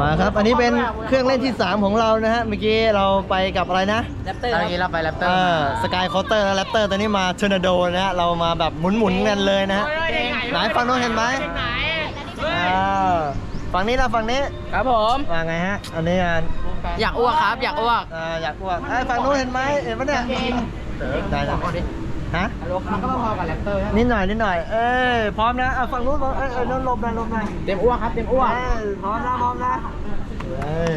มาครับ อันนี้เป็นเครื่องเล่นที่ 3 ของเรานะฮะ เมื่อกี้เราไปกับอะไรนะแรปเตอร์ตอนนี้เราไปแรปเตอเอร์อสกายคอเตอร์และแรปเตอร์ตอนนี้มาเทอร์นาโดนะฮะ เรามาแบบหมุนๆกันเลยนะฮะไหนฝั่งโน้นเห็นไหมอ่าฝั่งนี้ละฝั่งนี้ ครับผมว่าไงฮะ อันนี้อะอยากอ้วกครับ อยากอ้วก อ่า อยากอ้วกไอ้ยฝั่งโน้นเห็นไหมเห็นปะเนี่ยได้นะ ฮะมันก็พอๆกับแรปเตอร์นิดหน่อยนิดหน่อย เอ้ยพร้อมนะอะฝั่งนู้นบอกเอ้ยเอ้ยโน้นหลบหน่อยหลบหน่อยเต็มอ้วกครับเต็มอ้วกเอ้ยพร้อมนะพร้อมนะเอ้ย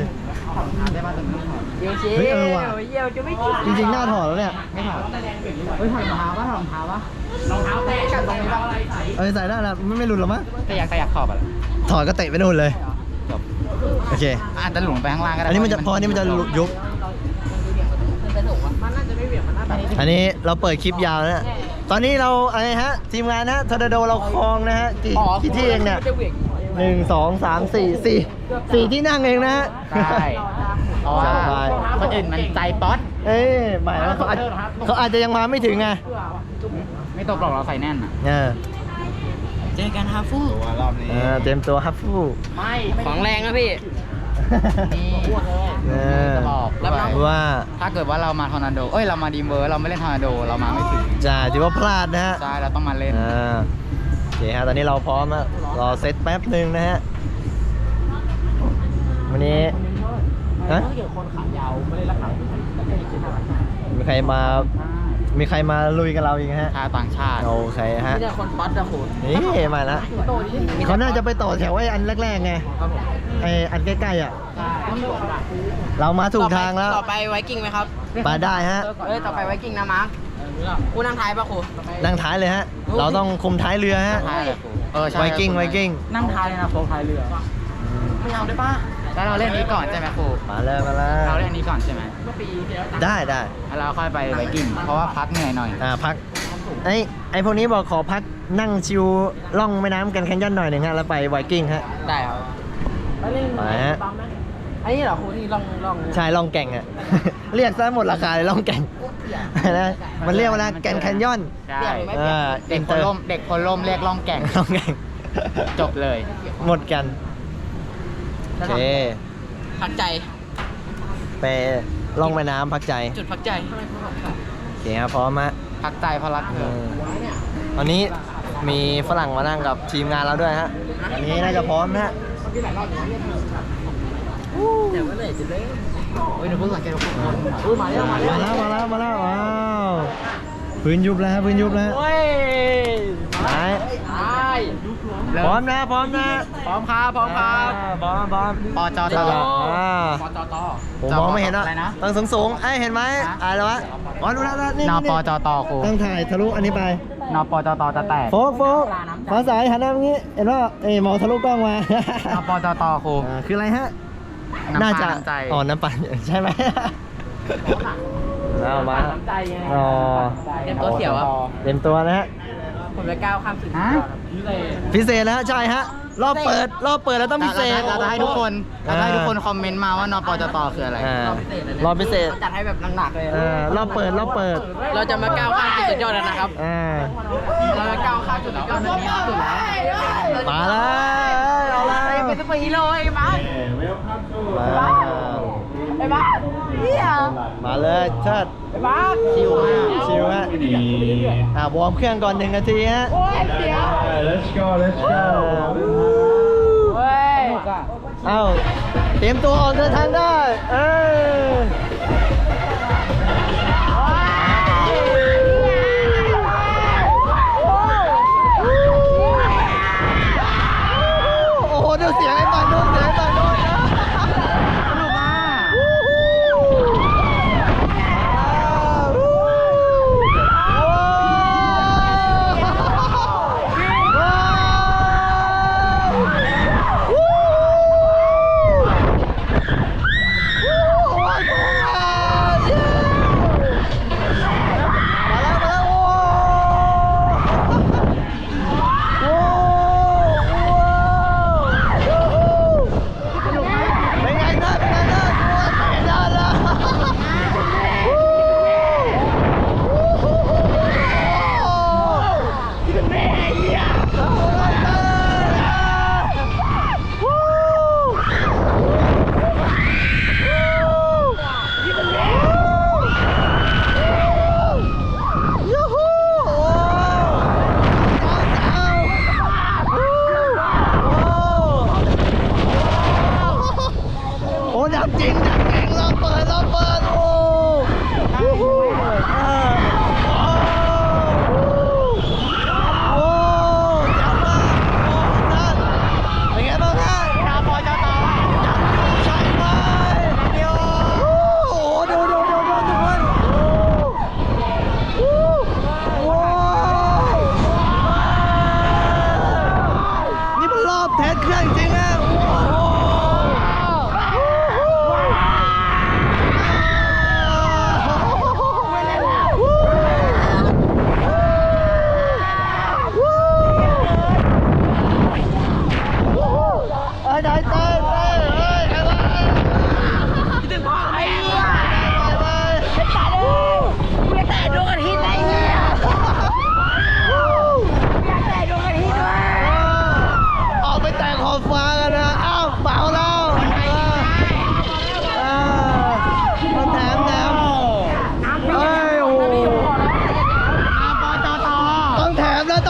เยี่ยวเชีเฮ้ยเออว่ะเยี่ยวจะไม่จริงๆหน้าถอดแล้วเนี่ยไม่ถอดเฮ้ยถอดรองเท้าปะถอดรองเท้าปะรองเท้าแตะกันตรงนี้ปะเอ้ยใส่ได้แล้วไม่ไม่หลุดหรอมั้งแต่อยากแต่อยากขอบอะถอดก็เตะไปนู่นเลยจบโอเคอาจจะหลงไปข้างล่างก็ได้อันนี้มันจะพออันนี้มันจะยุบ มันน่าจะไม่เบี่ยงมันน่าจะ อันนี้เราเปิดคลิปยาวนะฮะตอนนี้เราอะไรฮะ ทีมงานนะทอร์นาโดเราครองนะฮะกี่กี่ที่เองเนี่ยมันจะเหวี่ยงหนึ่งสองสามสี่สี่สี่ที่นั่งเองนะฮะใช่เพราะว่าสบายคนอื่นมันใจป๊อตเอ้ยหมายว่าเขาอาจเขาอาจจะยังมาไม่ถึงไงไม่ตกหรอกเราใส่แน่นอะเออเจอกันฮาฟูเออเตรียมตัวฮับฟูไม่ของแรงนะพี่นี่เออจะบอกรับน้อง ว่าถ้าเกิดว่าเรามาทอร์นาโด เอ้ยเรามาดีมเวอร์เราไม่เล่นทอร์นาโดเรามาไม่ถึงจะถือว่าพลาดนะฮะใช่เราต้องมาเล่นอ่าโอเคฮะตอนนี้เราพร้อมแล้วรอเซตแป๊บหนึ่งนะฮะวันนี้ฮะถ้าเกิดคนขายาวไม่ได้รักษาแต่ไม่ได้คิดอะไรมีใครมา มีใครมาลุยกับเราอีกฮะชาต่างชาติโอเคฮะไม่ได้คนป๊อตอะคุณนี่มาแล้วโตนี่เขาน่าจะไปต่อแถวไอ้อันแรกๆไงครับผมไอ้อันใกล้ๆอะ เรามาถูกทางแล้ว ต่อไปไวกิ้งไหมครับไปได้ฮะ เอ้ยต่อไปไวกิ้งนะมาร์คกูนั่งท้ายปะครูนั่งท้ายเลยฮะ เราต้องคุมท้ายเรือฮะใช่เลยครูเออใช่ไวกิ้งไวกิ้ง นั่งท้ายเลยนะโฟท้ายเรือ ไม่เอาได้ปะ แล้วเราเล่นนี้ก่อนใช่ไหมครูมาเลยมาเลยเราเล่นนี้ก่อนใช่ไหมก็ปีที่แล้วได้ได้แล้วเราค่อยไปไวกิ้งเพราะว่าพักเหนื่อยหน่อยอ่าพักไอ้ไอ้พวกนี้บอกขอพักนั่งชิวล่องแม่น้ำกันแคนยอนหน่อยหนึ่งฮะแล้วไปไวกิ้งฮะได้ครับไปฮะอันนี้เหรอครูนี่ลองลองชายล่องแก่งอะเรียกซะหมดราคาเลยล่องแก่งนะมันเรียกว่าอะไรแก่งแคนยอนใช่อ่าเด็กคนล่มเด็กคนล่มเรียกล่องแก่งล่องแก่งจบเลย หมดกัน โอเคพักใจ ไปล่องแม่น้ำพักใจ จุดพักใจ โอเคครับพร้อมฮะพักใจเพราะรักเธเอออตอนนี้มีฝรั่งมานั่งกับทีมงานเราด้วยฮะอันนี้น่าจะพร้อมนะฮะแต่ว่าเลยจะเล่นเฮ้ยเดี๋ยวพูดสังเกตว่าคนอุ้ยมาแล้วมาแล้วมาแล้วมาแล้วมาแล้วว้าวพื้นยุบแล้วฮะพื้นยุบแล้วโอ้ยไหนตาย พร้อมนะพร้อมนะพร้อมครับพร้อมครับอ่าพร้อมพร้อมปอจอต่ตอออ่าปตตผมมองไม่เห็นอะอะไรนะต้องสูงสูงๆไอ้ยเห็นไหมฮะอะไรวะอ๋อดูแล้วนี่นอนี่ปอจอตอครูต้องถ่ายทะลุอันนี้ไปนอปอจอตอจะแตกโฟกโฟกฟ้าสายหันหน้าอย่างนี้เห็นว่าเอ้ยมองทะลุกล้องมานอปอจอตอครูอ่าคืออะไรฮะน้ำน่าปจะลาน้ำใจอ๋อน้ำปั่นใช่ไหมเอามาน้ำใจไงอ๋อเต็มตัวเขียวครับเต็มตัวนะฮะ ผมจะก้าวข้ามสิ่งฮะพิเศษนะฮะใช่ฮะ รอบเปิด รอบเปิดแล้วต้องพิเศษ เราจะให้ทุกคนเราจะให้ทุกคนคอมเมนต์มาว่านอปอจอตอคืออะไรอ่ารอบพิเศษจัดให้แบบหนักๆเลย เออรอบเปิดรอบเปิด เราจะมาก้าวข้ามจุดสุดยอดแล้วนะครับ อ่าเราจะก้าวข้ามจุดสุดยอดนี้สุดแล้วมาแล้วเอาละเป็นซุปเปอร์ฮีโร่ไอ้บ้ามาไอ้บ้าเฮียมาเลยเชิดไอ้ บ้าชิวมากชิวฮะอ่าวอร์มเครื่องก่อนหนึ่งนาทีฮะโอ้ยเสียว Let's go, let's เอ go. เว้ยอเอ้าเตรียมตัวออกเดินทางได้ เออโอ้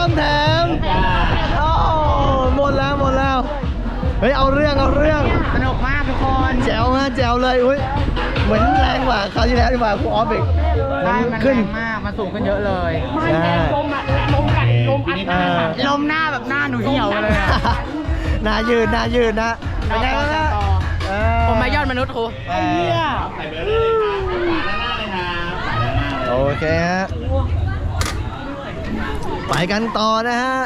ต้องแถมโอ้หมดแล้วหมดแล้ว เฮ้ยเอาเรื่องเอาเรื่อง สนุกมากทุกคนแจ๋วฮะแจ๋วเลยอุ้ยเหมือนแรงกว่าคราวที่แล้วดีกว่าครูออฟอีกได้มันขึ้นแรงมากมันสูงขึ้นเยอะเลยใช่ลมอะลมกัดลมอัดเออลมหน้าแบบหน้าหนูเหี่ยวเลยอะหน้ายืนหน้ายืนนะเป็นไงบ้างฮะเออผมมายอดมนุษย์ครูไอ้เหี้ยโอเคฮะ ไปกันต่อนะฮะ